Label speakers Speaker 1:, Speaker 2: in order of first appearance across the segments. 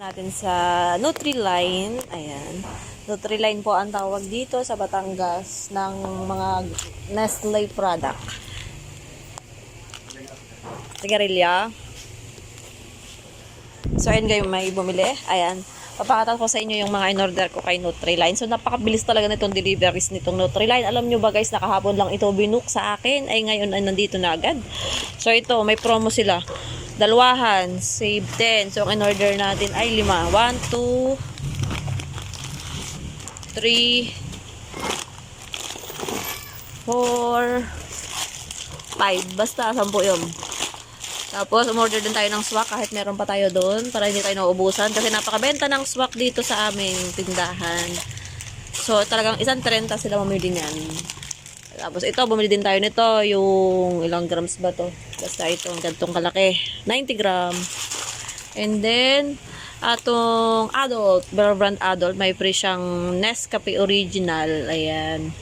Speaker 1: natin sa Nutriline. Ayan. Nutriline po ang tawag dito sa Batangas ng mga Nestle product. Sigarilya. So, ayun kayo may bumili. Ayan. Papakita ko sa inyo yung mga in-order ko kay Nutriline. So, napakabilis talaga nitong deliveries nitong Nutriline. Alam nyo ba guys, nakahapon lang ito binook sa akin. Ay, ngayon ay nandito na agad. So, ito, may promo sila. Dalwahan, save 10. So, ang in-order natin ay lima. 1, 2, 3, 4, 5. Basta, 10 yun. Tapos, umorder din tayo ng swak kahit meron pa tayo doon para hindi tayo nauubusan. Kasi napakabenta ng swak dito sa aming tindahan. So, talagang isang 30 sila mamili niyan. Tapos, ito, bumili din tayo nito. Yung ilang grams ba to? Basta ito, gantong kalaki. 90 gram. And then, atong adult, Bear Brand adult, may free siyang Nescafe Original. Ayan.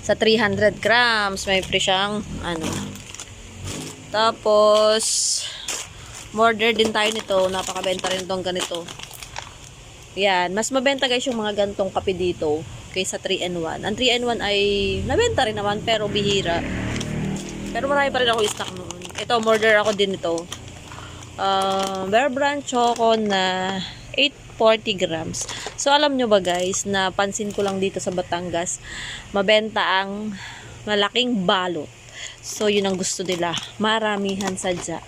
Speaker 1: Sa 300 grams, may free siyang, ano, tapos, order din tayo nito. Napakabenta rin itong ganito. Yan. Mas mabenta guys yung mga gantong kape dito kaysa 3-in-1. Ang 3-in-1 ay nabenta rin naman pero bihira. Pero marami pa rin ako stock noon. Ito, order ako din ito. Uh, Bear Brand Choco na 840 grams. So, alam nyo ba guys, na pansin ko lang dito sa Batangas, mabenta ang malaking balot. So, yun ang gusto nila. Maramihan sadya.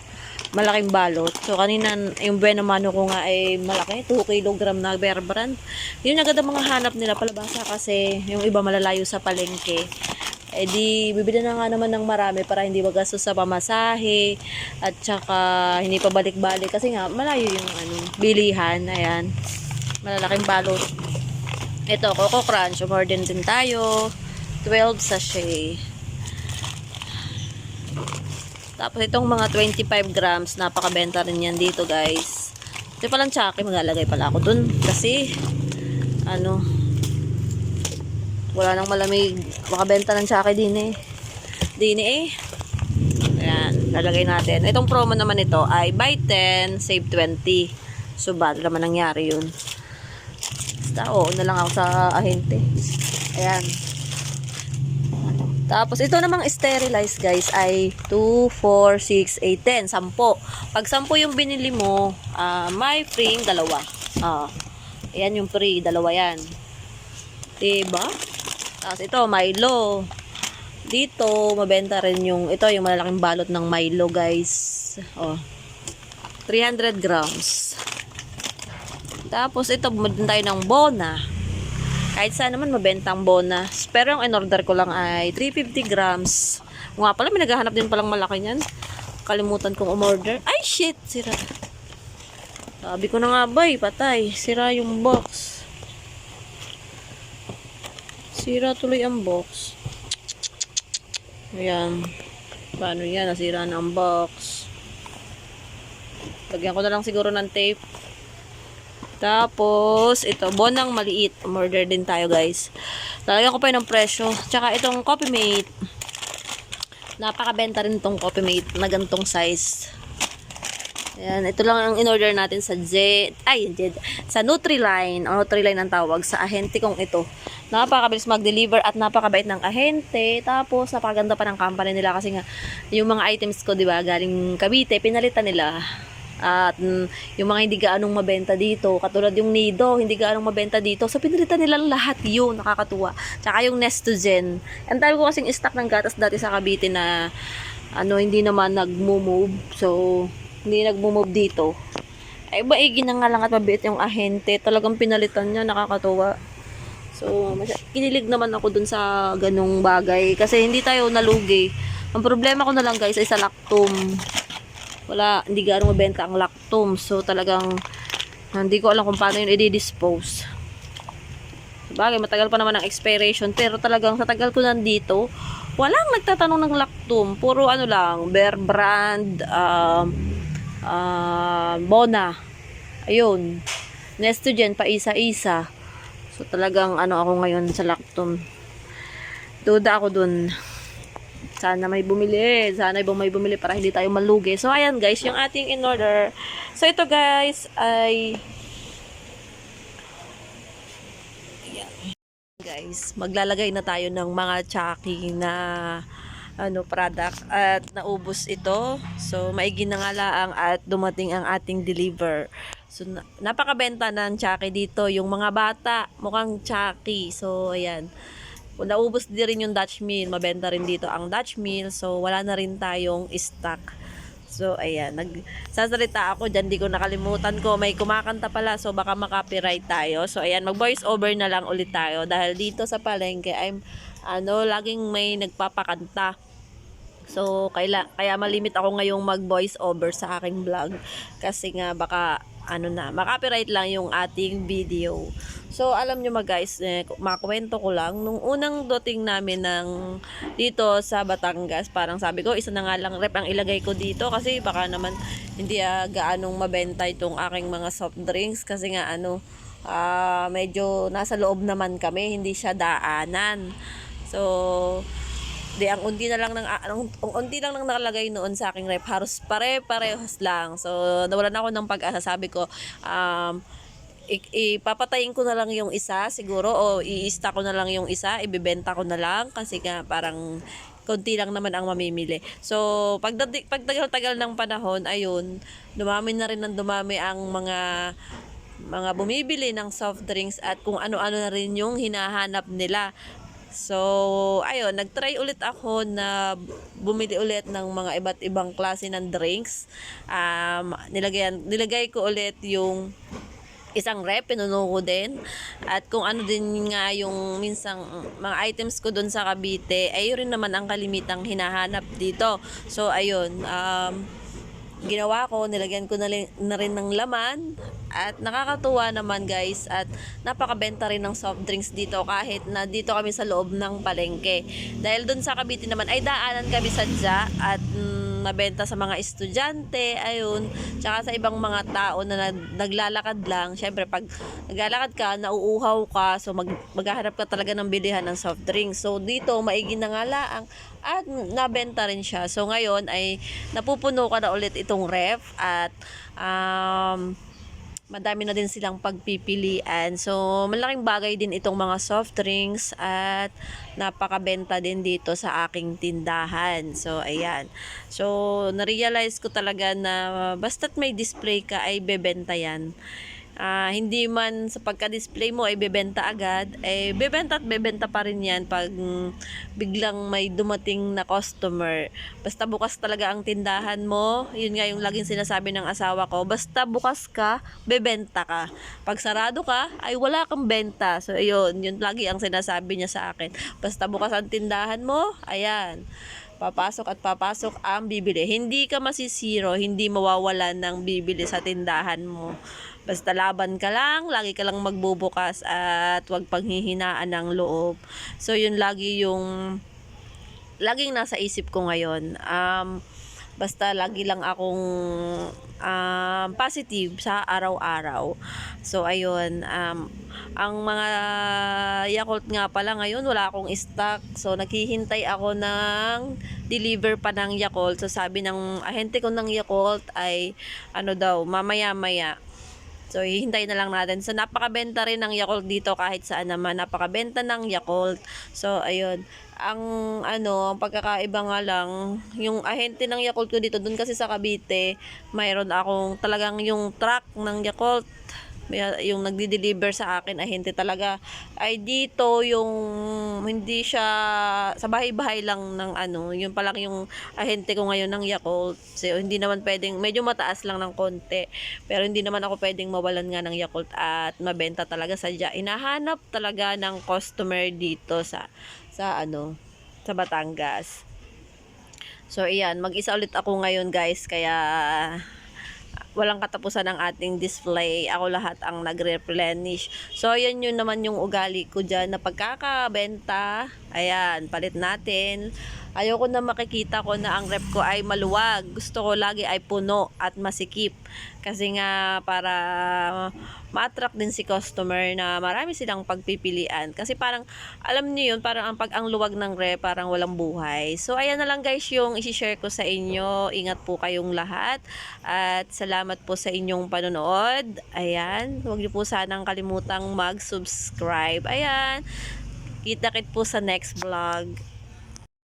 Speaker 1: Malaking balot. So, kanina, yung buena mano ko nga ay malaki. 2 kilogram na bear brand. Yun agad ang mga hanap nila palabasa kasi yung iba malalayo sa palengke. Eh di, bibili na nga naman ng marami para hindi magastos sa pamasahe at saka hindi pa balik-balik kasi nga malayo yung ano, bilihan. Ayan. Malalaking balot. Ito, Coco Crunch. Umorder din tayo. 12 sachet. Tapos itong mga 25 grams, napakabenta rin yan dito guys. Ito palang tsake, maglalagay pala ako dun. Kasi, ano, wala nang malamig. Makabenta ng tsake din eh. Din eh. Ayan, lalagay natin. Itong promo naman ito ay buy 10, save 20. So, bad naman nangyari yun. Basta, oo na lang ako sa ahente. Ayan. Tapos, ito namang sterilize, guys, ay 2, 4, 6, 8, 10. 10. Pag 10 yung binili mo, ah, may free dalawa. Ah, ayan yung free, dalawa yan. Diba? Tapos, ito, Milo. Dito, mabenta rin yung, ito, yung malalaking balot ng Milo, guys. Oh. 300 grams. Tapos, ito, bumili tayo ng Bona. Kahit saan naman mabenta ang bonus. Pero yung in-order ko lang ay 350 grams. Nga pala, may naghahanap din palang malaki niyan. Kalimutan kong umorder. Ay, shit! Sira. Sabi ko na nga ba, patay. Sira yung box. Sira tuloy ang box. Ayan. Paano yan? Nasira na ang box. Lagyan ko na lang siguro ng tape. Tapos, ito, bonang maliit. Order din tayo, guys. Lalagyan ko pa yun ng presyo. Tsaka itong Coffee Mate. Napakabenta rin itong Coffee Mate na ganitong size. Ayan, ito lang ang in-order natin sa Z, ay, Z, sa Nutriline, o Nutriline ang tawag, sa ahente kong ito. Napakabilis mag-deliver at napakabait ng ahente. Tapos, napakaganda pa ng company nila kasi nga, yung mga items ko, di ba, galing Cavite, pinalitan nila. At mm, yung mga hindi gaanong mabenta dito, katulad yung Nido, hindi gaanong mabenta dito. So, pinalitan nila lahat yun, nakakatuwa. Tsaka yung Nestogen. Ang dami ko kasing stock ng gatas dati sa Cavite na ano, hindi naman nag-move. So, hindi nag-move dito. Ay, baigi na nga lang at mabiit yung ahente. Talagang pinalitan niya, nakakatuwa. So, kinilig naman ako dun sa ganong bagay. Kasi hindi tayo nalugi. Ang problema ko na lang guys ay sa lactum wala, hindi gaano mabenta ang lactum. So, talagang, hindi ko alam kung paano yun i-dispose. Sabagay, matagal pa naman ang expiration. Pero talagang, sa tagal ko nandito, walang nagtatanong ng lactum. Puro ano lang, Bear Brand, um, uh, Bona. Ayun. Nestogen, pa isa-isa. So, talagang, ano ako ngayon sa lactum. Duda ako dun. Sana may bumili. Sana ibang may bumili para hindi tayo malugi. So, ayan guys, yung ating in order. So, ito guys ay guys, maglalagay na tayo ng mga Chucky na ano product at naubos ito. So maigi na nga laang at dumating ang ating deliver. So na- napakabenta ng Chucky dito, yung mga bata, mukhang Chucky. So ayan. Naubos din rin yung Dutch meal, mabenta rin dito ang Dutch meal. So wala na rin tayong stock. So, ayan, nagsasalita ako dyan, di ko nakalimutan ko, may kumakanta pala, so baka makopyright tayo. So, ayan, mag-voice over na lang ulit tayo dahil dito sa palengke, I'm, ano, laging may nagpapakanta. So, kaila, kaya malimit ako ngayong mag-voice over sa aking vlog. Kasi nga, baka, ano na, makopyright lang yung ating video. So, alam nyo mga guys, eh, makwento ko lang, nung unang dating namin ng dito sa Batangas, parang sabi ko, isa na nga lang rep ang ilagay ko dito kasi baka naman hindi ah, gaanong mabenta itong aking mga soft drinks kasi nga ano, ah, medyo nasa loob naman kami, hindi siya daanan. So, Di, ang unti na lang ng ang, ang unti lang nang nakalagay noon sa aking rep, halos pare-parehas lang. So, nawalan ako ng pag-asa. Sabi ko, um, ipapatayin ko na lang yung isa siguro o i-ista ko na lang yung isa, ibebenta ko na lang kasi nga parang konti lang naman ang mamimili. So, pagdating pagtagal-tagal ng panahon, ayun, dumami na rin ng dumami ang mga mga bumibili ng soft drinks at kung ano-ano na rin yung hinahanap nila. So, ayun, nagtry ulit ako na bumili ulit ng mga iba't ibang klase ng drinks. Um, nilagyan, nilagay ko ulit yung isang rep, pinuno ko din. At kung ano din nga yung minsang mga items ko doon sa Cavite, ay rin naman ang kalimitang hinahanap dito. So, ayun, um, ginawa ko, nilagyan ko na, rin ng laman at nakakatuwa naman guys at napakabenta rin ng soft drinks dito kahit na dito kami sa loob ng palengke. Dahil dun sa Cavite naman ay daanan kami sa dya at mm, nabenta sa mga estudyante, ayun, tsaka sa ibang mga tao na nag- naglalakad lang. Syempre pag naglalakad ka, nauuhaw ka, so mag, maghahanap ka talaga ng bilihan ng soft drinks. So dito, maigi na nga laang at nabenta rin siya. So ngayon ay napupuno ka na ulit itong ref at um, madami na din silang pagpipilian. So, malaking bagay din itong mga soft drinks at napakabenta din dito sa aking tindahan. So, ayan. So, na-realize ko talaga na basta't may display ka ay bebenta yan. Ah, hindi man sa pagka-display mo ay bebenta agad, eh bebenta at bebenta pa rin yan pag mm, biglang may dumating na customer. Basta bukas talaga ang tindahan mo, yun nga yung laging sinasabi ng asawa ko, basta bukas ka, bebenta ka. Pag sarado ka, ay wala kang benta. So, yun, yun lagi ang sinasabi niya sa akin. Basta bukas ang tindahan mo, ayan papasok at papasok ang bibili. Hindi ka masisiro, hindi mawawala ng bibili sa tindahan mo. Basta laban ka lang, lagi ka lang magbubukas at wag panghihinaan ng loob. So yun lagi yung laging nasa isip ko ngayon. Um, basta lagi lang akong um, positive sa araw-araw. So ayun, um, ang mga Yakult nga pala ngayon wala akong stock. So naghihintay ako ng deliver pa ng Yakult. So sabi ng ahente ko ng Yakult ay ano daw, mamaya-maya. So, hihintay na lang natin. So, napakabenta rin ng Yakult dito kahit saan naman. Napakabenta ng Yakult. So, ayun. Ang, ano, ang pagkakaiba nga lang, yung ahente ng Yakult ko dito, dun kasi sa Cavite, mayroon akong talagang yung truck ng Yakult. Yung nagdi-deliver sa akin, ahente talaga. Ay, dito yung, hindi siya, sa bahay-bahay lang ng ano, yun pa lang yung ahente ko ngayon ng Yakult. So, hindi naman pwedeng, medyo mataas lang ng konti. Pero hindi naman ako pwedeng mawalan nga ng Yakult at mabenta talaga sa dya. Inahanap talaga ng customer dito sa, sa ano, sa Batangas. So, iyan, mag-isa ulit ako ngayon guys, kaya walang katapusan ang ating display. Ako lahat ang nagre-replenish. So, yan yun naman yung ugali ko dyan na pagkakabenta. Ayan, palit natin. Ayoko na makikita ko na ang rep ko ay maluwag. Gusto ko lagi ay puno at masikip. Kasi nga para ma-attract din si customer na marami silang pagpipilian. Kasi parang, alam niyo yun, parang ang pag ang luwag ng rep, parang walang buhay. So, ayan na lang guys yung isi-share ko sa inyo. Ingat po kayong lahat. At salamat salamat po sa inyong panonood. Ayan, huwag niyo po sanang kalimutang mag-subscribe. Ayan, kita-kit po sa next vlog.